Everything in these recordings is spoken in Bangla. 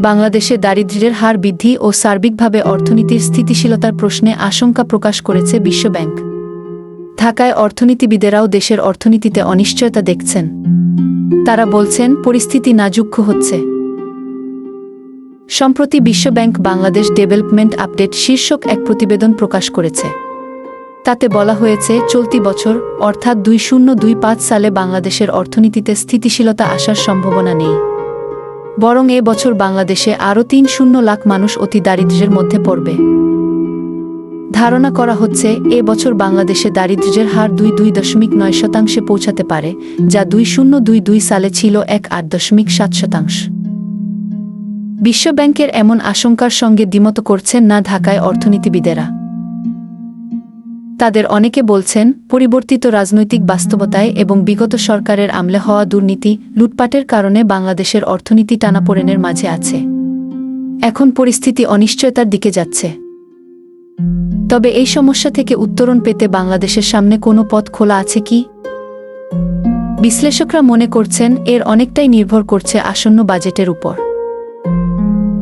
বাংলাদেশে দারিদ্র্যের হার বৃদ্ধি ও সার্বিকভাবে অর্থনীতির স্থিতিশীলতার প্রশ্নে আশঙ্কা প্রকাশ করেছে বিশ্বব্যাংক। ঢাকায় অর্থনীতিবিদেরাও দেশের অর্থনীতিতে অনিশ্চয়তা দেখছেন। তারা বলছেন, পরিস্থিতি নাজুক্ষ হচ্ছে। সম্প্রতি বিশ্বব্যাংক বাংলাদেশ ডেভেলপমেন্ট আপডেট শীর্ষক এক প্রতিবেদন প্রকাশ করেছে। তাতে বলা হয়েছে, চলতি বছর, অর্থাৎ দুই শূন্য দুই পাঁচ সালে বাংলাদেশের অর্থনীতিতে স্থিতিশীলতা আসার সম্ভাবনা নেই। বরং এ বছর বাংলাদেশে আরও তিন শূন্য লাখ মানুষ অতি দারিদ্র্যের মধ্যে পড়বে। ধারণা করা হচ্ছে, এ বছর বাংলাদেশে দারিদ্র্যের হার দুই দুই দশমিক নয় শতাংশে পৌঁছাতে পারে, যা দুই শূন্য দুই দুই সালে ছিল এক আট দশমিক সাত শতাংশ। বিশ্বব্যাংকের এমন আশঙ্কার সঙ্গে দ্বিমত করছেন না ঢাকায় অর্থনীতিবিদেরা। তাদের অনেকে বলছেন, পরিবর্তিত রাজনৈতিক বাস্তবতায় এবং বিগত সরকারের আমলে হওয়া দুর্নীতি লুটপাটের কারণে বাংলাদেশের অর্থনীতি টানাপোড়েনের মাঝে আছে। এখন পরিস্থিতি অনিশ্চয়তার দিকে যাচ্ছে। তবে এই সমস্যা থেকে উত্তরণ পেতে বাংলাদেশের সামনে কোনো পথ খোলা আছে কি? বিশ্লেষকরা মনে করছেন, এর অনেকটাই নির্ভর করছে আসন্ন বাজেটের উপর।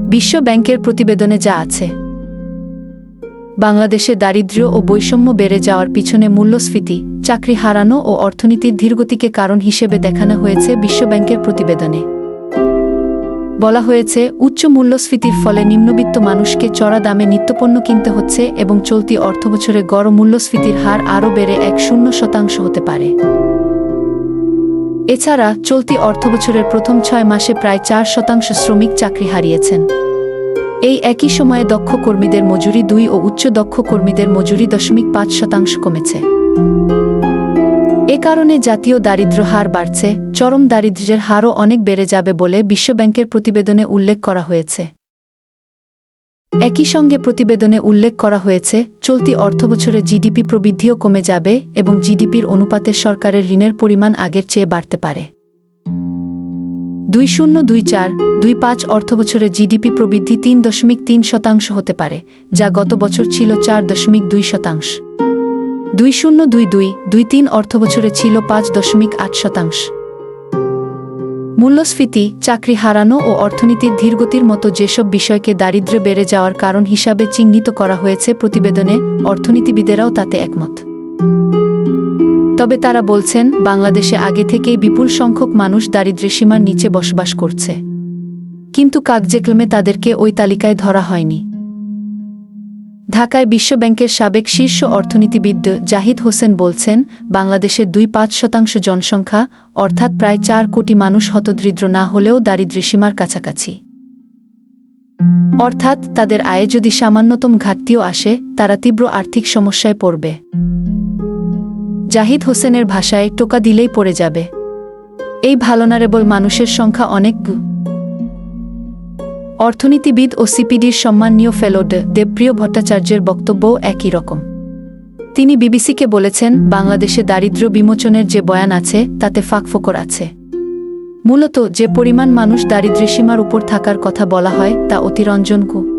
বিশ্ব ব্যাংকের প্রতিবেদনে যা আছে। বাংলাদেশে দারিদ্র্য ও বৈষম্য বেড়ে যাওয়ার পিছনে মূল্যস্ফীতি, চাকরি হারানো ও অর্থনীতির ধীরগতিকে কারণ হিসেবে দেখানো হয়েছে বিশ্বব্যাংকের প্রতিবেদনে। বলা হয়েছে, উচ্চ মূল্যস্ফীতির ফলে নিম্নবিত্ত মানুষকে চড়া দামে নিত্যপণ্য কিনতে হচ্ছে এবং চলতি অর্থবছরে গড় মূল্যস্ফীতির হার আরও বেড়ে এক শূন্য শতাংশ হতে পারে। এছাড়া, চলতি অর্থবছরের প্রথম ছয় মাসে প্রায় চার শতাংশ শ্রমিক চাকরি হারিয়েছেন। এই একই সময়ে দক্ষ কর্মীদের মজুরি দুই ও উচ্চ দক্ষ কর্মীদের মজুরি দশমিক পাঁচ শতাংশ কমেছে। এ কারণে জাতীয় দারিদ্র্য হার বাড়ছে, চরম দারিদ্র্যের হারও অনেক বেড়ে যাবে বলে বিশ্বব্যাংকের প্রতিবেদনে উল্লেখ করা হয়েছে। একই সঙ্গে প্রতিবেদনে উল্লেখ করা হয়েছে, চলতি অর্থবছরে জিডিপি প্রবৃদ্ধিও কমে যাবে এবং জিডিপির অনুপাতে সরকারের ঋণের পরিমাণ আগের চেয়ে বাড়তে পারে। দুই শূন্য দুই চার দুই পাঁচ অর্থবছরে জিডিপি প্রবৃদ্ধি তিন দশমিক তিন শতাংশ হতে পারে, যা গত বছর ছিল চার দশমিক দুই শতাংশ। দুই শূন্য দুই দুই দুই তিন অর্থবছরে ছিল পাঁচ দশমিক আট শতাংশ। মূল্যস্ফীতি, চাকরি হারানো ও অর্থনীতির ধীরগতির মতো যেসব বিষয়কে দারিদ্র্য বেড়ে যাওয়ার কারণ হিসাবে চিহ্নিত করা হয়েছে প্রতিবেদনে, অর্থনীতিবিদেরাও তাতে একমত। তবে তারা বলছেন, বাংলাদেশে আগে থেকেই বিপুল সংখ্যক মানুষ দারিদ্র্যসীমার নিচে বসবাস করছে। কিন্তু কাকজেক্লমে তাদেরকে ওই তালিকায় ধরা হয়নি। ঢাকায় বিশ্বব্যাংকের সাবেক শীর্ষ অর্থনীতিবিদ জাহিদ হোসেন বলছেন বাংলাদেশের দুই পাঁচ শতাংশ জনসংখ্যা, অর্থাৎ প্রায় চার কোটি মানুষ হতদরিদ্র না হলেও দারিদ্র্যসীমার কাছাকাছি। অর্থাৎ তাদের আয়ে যদি সামান্যতম ঘাটতিও আসে, তারা তীব্র আর্থিক সমস্যায় পড়বে। জাহিদ হোসেনের ভাষায় টোকা দিলেই পড়ে যাবে। এই ভালোনারেবল মানুষের সংখ্যা অনেক অর্থনীতিবিদ ও সিপিডির সম্মানীয় ফেলোড দেবপ্রিয় ভট্টাচার্যের বক্তব্যও একই রকম। তিনি বিবিসিকে বলেছেন, বাংলাদেশে দারিদ্র্য বিমোচনের যে বয়ান আছে, তাতে ফাঁকফোকর আছে। মূলত যে পরিমাণ মানুষ দারিদ্র্যসীমার উপর থাকার কথা বলা হয়, তা অতিরঞ্জনকু